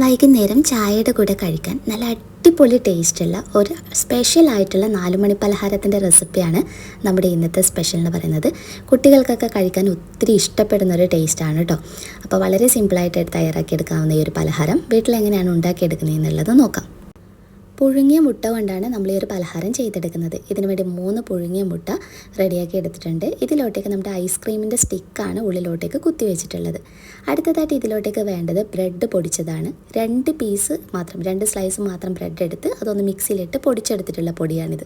വൈകുന്നേരം ചായയുടെ കൂടെ കഴിക്കാൻ നല്ല അടിപൊളി ടേസ്റ്റുള്ള ഒരു സ്പെഷ്യൽ ആയിട്ടുള്ള നാലുമണി പലഹാരത്തിന്റെ റെസിപ്പിയാണ് നമ്മുടെ ഇന്നത്തെ സ്പെഷ്യൽ എന്ന് പറയുന്നത്. കുട്ടികൾക്കൊക്കെ കഴിക്കാൻ ഒത്തിരി ഇഷ്ടപ്പെടുന്ന ഒരു ടേസ്റ്റാണ് കേട്ടോ അപ്പോൾ വളരെ സിമ്പിളായിട്ട് തയ്യാറാക്കിയെടുക്കാവുന്ന ഈ ഒരു പലഹാരം വീട്ടിൽ എങ്ങനെയാണ് ഉണ്ടാക്കിയെടുക്കുന്നത് എന്നുള്ളത് നോക്കാം. പുഴുങ്ങിയ മുട്ട കൊണ്ടാണ് നമ്മൾ ഈ ഒരു പലഹാരം ചെയ്തെടുക്കുന്നത്. ഇതിനു വേണ്ടി മൂന്ന് പുഴുങ്ങിയ മുട്ട റെഡിയാക്കി എടുത്തിട്ടുണ്ട്. ഇതിലോട്ടേക്ക് നമ്മുടെ ഐസ്ക്രീമിന്റെ സ്റ്റിക്കാണ് ഉള്ളിലോട്ടേക്ക് കുത്തി വെച്ചിട്ടുള്ളത്. അടുത്തതായിട്ട് ഇതിലോട്ടേക്ക് വേണ്ടത് ബ്രെഡ് പൊടിച്ചതാണ്. രണ്ട് പീസ് മാത്രം രണ്ട് സ്ലൈസ് മാത്രം ബ്രെഡ് എടുത്ത് അതൊന്ന് മിക്സിയിലിട്ട് പൊടിച്ചെടുത്തിട്ടുള്ള പൊടിയാണിത്.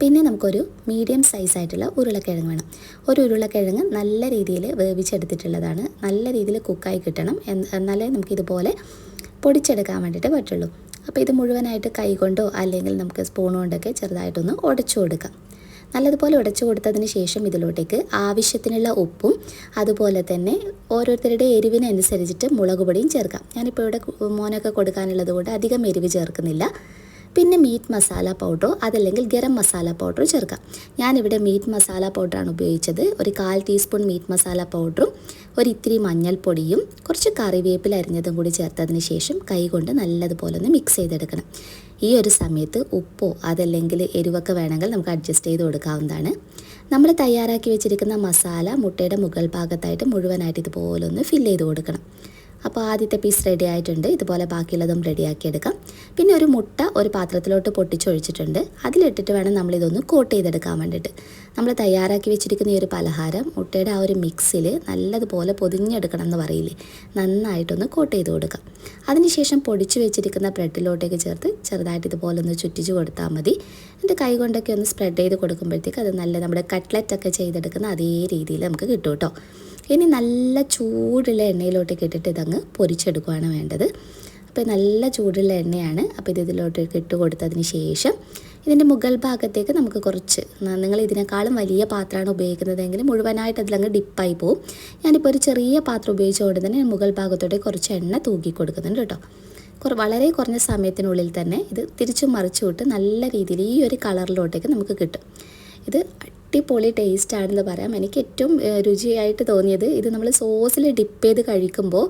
പിന്നെ നമുക്കൊരു മീഡിയം സൈസ് ആയിട്ടുള്ള ഉരുളക്കിഴങ്ങ് വേണം. ഒരു ഉരുളക്കിഴങ്ങ് നല്ല രീതിയിൽ വേവിച്ചെടുത്തിട്ടുള്ളതാണ്. നല്ല രീതിയിൽ കുക്കായി കിട്ടണം. എന്ന് എന്നാലേ നമുക്കിതുപോലെ പൊടിച്ചെടുക്കാൻ വേണ്ടിയിട്ട് പറ്റുള്ളൂ. അപ്പോൾ ഇത് മുഴുവനായിട്ട് കൈകൊണ്ടോ അല്ലെങ്കിൽ നമുക്ക് സ്പൂൺ കൊണ്ടൊക്കെ ചെറുതായിട്ടൊന്ന് ഉടച്ചു കൊടുക്കാം. നല്ലതുപോലെ ഉടച്ചു കൊടുത്തതിന് ശേഷം ഇതിലോട്ടേക്ക് ആവശ്യത്തിനുള്ള ഉപ്പും അതുപോലെ തന്നെ ഓരോരുത്തരുടെ എരിവിനനുസരിച്ചിട്ട് മുളക് പൊടിയും ചേർക്കാം. ഞാനിപ്പോൾ ഇവിടെ മോനൊക്കെ കൊടുക്കാനുള്ളത് കൊണ്ട് അധികം എരിവ് ചേർക്കുന്നില്ല. പിന്നെ മീറ്റ് മസാല പൗഡറോ അതല്ലെങ്കിൽ ഗരം മസാല പൗഡറോ ചേർക്കാം. ഞാനിവിടെ മീറ്റ് മസാല പൗഡറാണ് ഉപയോഗിച്ചത്. ഒരു കാൽ ടീസ്പൂൺ മീറ്റ് മസാല പൗഡറും ഒരു ഇത്തിരി മഞ്ഞൾപ്പൊടിയും കുറച്ച് കറിവേപ്പില അരിഞ്ഞതും കൂടി ചേർത്തതിന് ശേഷം കൈകൊണ്ട് നല്ലതുപോലെ ഒന്ന് മിക്സ് ചെയ്തെടുക്കണം. ഈ ഒരു സമയത്ത് ഉപ്പോ അതല്ലെങ്കിൽ എരിവൊക്കെ വേണമെങ്കിൽ നമുക്ക് അഡ്ജസ്റ്റ് ചെയ്ത് കൊടുക്കാവുന്നതാണ്. നമ്മൾ തയ്യാറാക്കി വെച്ചിരിക്കുന്ന മസാല മുട്ടയുടെ മുകൾ ഭാഗത്തായിട്ട് മുഴുവനായിട്ട് ഇതുപോലൊന്ന് ഫില്ല് ചെയ്ത് കൊടുക്കണം. അപ്പോൾ ആദ്യത്തെ പീസ് റെഡി ആയിട്ടുണ്ട്. ഇതുപോലെ ബാക്കിയുള്ളതും റെഡിയാക്കി എടുക്കാം. പിന്നെ ഒരു മുട്ട ഒരു പാത്രത്തിലോട്ട് പൊട്ടിച്ചൊഴിച്ചിട്ടുണ്ട്. അതിലിട്ടിട്ട് വേണം നമ്മളിതൊന്ന് കോട്ട് ചെയ്തെടുക്കാൻ വേണ്ടിയിട്ട്. നമ്മൾ തയ്യാറാക്കി വെച്ചിരിക്കുന്ന ഈ ഒരു പലഹാരം മുട്ടയുടെ ആ ഒരു മിക്സിൽ നല്ലതുപോലെ പൊതിഞ്ഞെടുക്കണം എന്ന് പറയില്ലേ? നന്നായിട്ടൊന്ന് കോട്ട് ചെയ്ത് കൊടുക്കാം. അതിനുശേഷം പൊടിച്ചു വെച്ചിരിക്കുന്ന ബ്രെഡിലോട്ടേക്ക് ചേർത്ത് ചെറുതായിട്ട് ഇതുപോലെ ഒന്ന് ചുറ്റിച്ച് കൊടുത്താൽ മതി. എന്നിട്ട് കൈ കൊണ്ടൊക്കെ ഒന്ന് സ്പ്രെഡ് ചെയ്ത് കൊടുക്കുമ്പോഴത്തേക്ക് അത് നല്ല നമ്മുടെ കട്ട്ലറ്റൊക്കെ ചെയ്തെടുക്കുന്ന അതേ രീതിയിൽ നമുക്ക് കിട്ടും കേട്ടോ. ഇനി നല്ല ചൂടുള്ള എണ്ണയിലോട്ട് ഇട്ടിട്ട് ഇതങ്ങ് പൊരിച്ചെടുക്കുകയാണ് വേണ്ടത്. അപ്പോൾ നല്ല ചൂടുള്ള എണ്ണയാണ്. അപ്പോൾ ഇത് ഇതിലോട്ടേക്ക് ഇട്ട് കൊടുത്തതിന് ശേഷം ഇതിന്റെ മുകൾ ഭാഗത്തേക്ക് നമുക്ക് കുറച്ച് നിങ്ങൾ ഇതിനേക്കാളും വലിയ പാത്രമാണ് ഉപയോഗിക്കുന്നതെങ്കിൽ മുഴുവനായിട്ട് അതിലങ്ങ് ഡിപ്പായി പോവും. ഞാനിപ്പോൾ ഒരു ചെറിയ പാത്രം ഉപയോഗിച്ചുകൊണ്ട് തന്നെ മുകൾ ഭാഗത്തോട്ട് കുറച്ച് എണ്ണ തൂക്കി കൊടുക്കുന്നുണ്ട് കേട്ടോ. കുറ വളരെ കുറഞ്ഞ സമയത്തിനുള്ളിൽ തന്നെ ഇത് തിരിച്ചും മറിച്ചു വിട്ട് നല്ല രീതിയിൽ ഈ ഒരു കളറിലോട്ടേക്ക് നമുക്ക് കിട്ടും. ഇത് അടിപൊളി ടേസ്റ്റ് ആണെന്ന് പറയാം. എനിക്ക് ഏറ്റവും രുചിയായിട്ട് തോന്നിയത് ഇത് നമ്മൾ സോസിൽ ഡിപ്പ് ചെയ്ത് കഴിക്കുമ്പോൾ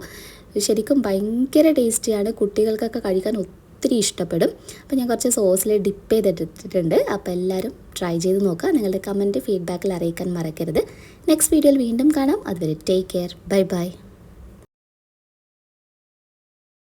ശരിക്കും ഭയങ്കര ടേസ്റ്റിയാണ് കുട്ടികൾക്കൊക്കെ കഴിക്കാൻ ഒത്തിരി ഇഷ്ടപ്പെടും. അപ്പോൾ ഞാൻ കുറച്ച് സോസിൽ ഡിപ്പ് ചെയ്തെടുത്തിട്ടുണ്ട്. അപ്പോൾ എല്ലാവരും ട്രൈ ചെയ്ത് നോക്കുക. നിങ്ങളുടെ കമന്റ് ഫീഡ്ബാക്കിൽ അറിയിക്കാൻ മറക്കരുത്. നെക്സ്റ്റ് വീഡിയോയിൽ വീണ്ടും കാണാം. അതുവരെ ടേക്ക് കെയർ ബൈ ബൈ